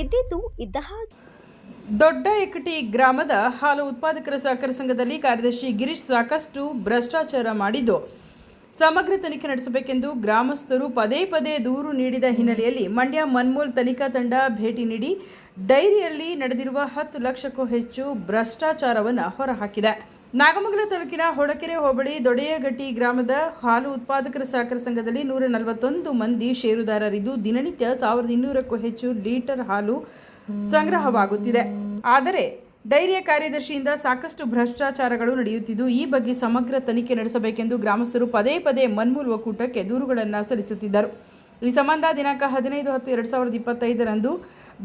ಇದ್ದಿದ್ದು ಇದ್ದ ಹಾಗೆ. ದೊಡ್ಡ ಎಕಟಿ ಗ್ರಾಮದ ಹಾಲು ಉತ್ಪಾದಕರ ಸಹಕಾರ ಸಂಘದಲ್ಲಿ ಕಾರ್ಯದರ್ಶಿ ಗಿರೀಶ್ ಸಾಕಷ್ಟು ಭ್ರಷ್ಟಾಚಾರ ಮಾಡಿದ್ದು. ಸಮಗ್ರ ತನಿಖೆ ನಡೆಸಬೇಕೆಂದು ಗ್ರಾಮಸ್ಥರು ಪದೇ ಪದೇ ದೂರು ನೀಡಿದ ಹಿನ್ನೆಲೆಯಲ್ಲಿ ಮಂಡ್ಯ ಮನ್ಮೋಲ್ ತನಿಖಾ ತಂಡ ಭೇಟಿ ನೀಡಿ ಡೈರಿಯಲ್ಲಿ ನಡೆದಿರುವ ಹತ್ತು ಲಕ್ಷಕ್ಕೂ ಹೆಚ್ಚು ಭ್ರಷ್ಟಾಚಾರವನ್ನು ಹೊರಹಾಕಿದೆ. ನಾಗಮಂಗಲ ತಾಲೂಕಿನ ಹೊಡಕೆರೆ ಹೋಬಳಿ ದೊಡೆಯಗಟ್ಟಿ ಗ್ರಾಮದ ಹಾಲು ಉತ್ಪಾದಕರ ಸಹಕಾರ ಸಂಘದಲ್ಲಿ ನೂರ ನಲವತ್ತೊಂದು ಮಂದಿ ಷೇರುದಾರರಿದ್ದು ದಿನನಿತ್ಯ ಸಾವಿರದ ಇನ್ನೂರಕ್ಕೂ ಹೆಚ್ಚು ಲೀಟರ್ ಹಾಲು ಸಂಗ್ರಹವಾಗುತ್ತಿದೆ. ಆದರೆ ಡೈರಿಯ ಕಾರ್ಯದರ್ಶಿಯಿಂದ ಸಾಕಷ್ಟು ಭ್ರಷ್ಟಾಚಾರಗಳು ನಡೆಯುತ್ತಿದ್ದು, ಈ ಬಗ್ಗೆ ಸಮಗ್ರ ತನಿಖೆ ನಡೆಸಬೇಕೆಂದು ಗ್ರಾಮಸ್ಥರು ಪದೇ ಪದೇ ಮನ್ಮೂಲ್ ಒಕ್ಕೂಟಕ್ಕೆ ದೂರುಗಳನ್ನು ಸಲ್ಲಿಸುತ್ತಿದ್ದರು. ಈ ಸಂಬಂಧ ದಿನಾಂಕ ಹದಿನೈದು ಹತ್ತು ಎರಡು ಸಾವಿರದ ಇಪ್ಪತ್ತೈದರಂದು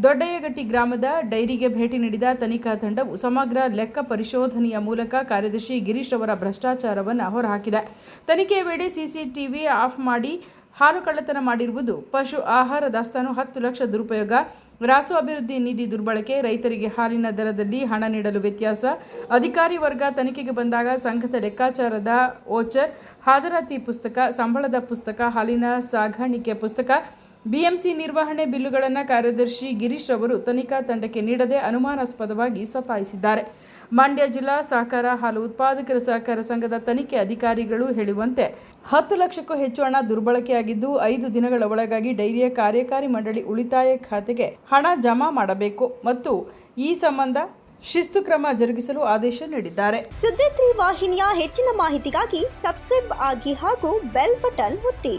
ದೊಡ್ಡಯ್ಯಗಟ್ಟಿ ಗ್ರಾಮದ ಡೈರಿಗೆ ಭೇಟಿ ನೀಡಿದ ತನಿಖಾ ತಂಡವು ಸಮಗ್ರ ಲೆಕ್ಕ ಪರಿಶೋಧನೆಯ ಮೂಲಕ ಕಾರ್ಯದರ್ಶಿ ಗಿರೀಶ್ ಅವರ ಭ್ರಷ್ಟಾಚಾರವನ್ನು ಹೊರಹಾಕಿದೆ. ತನಿಖೆಯ ವೇಳೆ ಸಿಸಿಟಿವಿ ಆಫ್ ಮಾಡಿ ಹಾಲು ಕಳ್ಳತನ ಮಾಡಿರುವುದು ಪಶು ಆಹಾರ ದಾಸ್ತಾನು ಹತ್ತು ಲಕ್ಷ ದುರುಪಯೋಗ. ರಾಸು ಅಭಿವೃದ್ಧಿ ನಿಧಿ ದುರ್ಬಳಕೆ, ರೈತರಿಗೆ ಹಾಲಿನ ದರದಲ್ಲಿ ಹಣ ನೀಡಲು ವ್ಯತ್ಯಾಸ. ಅಧಿಕಾರಿ ವರ್ಗ ತನಿಖೆಗೆ ಬಂದಾಗ ಸಂಘದ ಲೆಕ್ಕಾಚಾರದ ಓಚರ್, ಹಾಜರಾತಿ ಪುಸ್ತಕ, ಸಂಬಳದ ಪುಸ್ತಕ, ಹಾಲಿನ ಸಾಗಾಣಿಕೆ ಪುಸ್ತಕ ಬಿಎಂಸಿ ನಿರ್ವಹಣೆ ಬಿಲ್ಲುಗಳನ್ನು ಕಾರ್ಯದರ್ಶಿ ಗಿರೀಶ್ ಅವರು ತನಿಖಾ ತಂಡಕ್ಕೆ ನೀಡದೆ ಅನುಮಾನಾಸ್ಪದವಾಗಿ ಸತಾಯಿಸಿದ್ದಾರೆ. ಮಂಡ್ಯ ಜಿಲ್ಲಾ ಸಹಕಾರ ಹಾಲು ಉತ್ಪಾದಕರ ಸಹಕಾರ ಸಂಘದ ತನಿಖೆ ಅಧಿಕಾರಿಗಳು ಹೇಳುವಂತೆ ಹತ್ತು ಲಕ್ಷಕ್ಕೂ ಹೆಚ್ಚು ಹಣ ದುರ್ಬಳಕೆಯಾಗಿದ್ದು ಐದು ದಿನಗಳ ಒಳಗಾಗಿ ಡೈರಿಯ ಕಾರ್ಯಕಾರಿ ಮಂಡಳಿ ಉಳಿತಾಯ ಖಾತೆಗೆ ಹಣ ಜಮಾ ಮಾಡಬೇಕು ಮತ್ತು ಈ ಸಂಬಂಧ ಶಿಸ್ತು ಕ್ರಮ ಜರುಗಿಸಲು ಆದೇಶ ನೀಡಿದ್ದಾರೆ. ಸುದ್ದಿ ವಾಹಿನಿಯ ಹೆಚ್ಚಿನ ಮಾಹಿತಿಗಾಗಿ ಸಬ್ಸ್ಕ್ರೈಬ್ ಆಗಿ ಹಾಗೂ ಬೆಲ್ ಬಟನ್ ಒತ್ತಿ.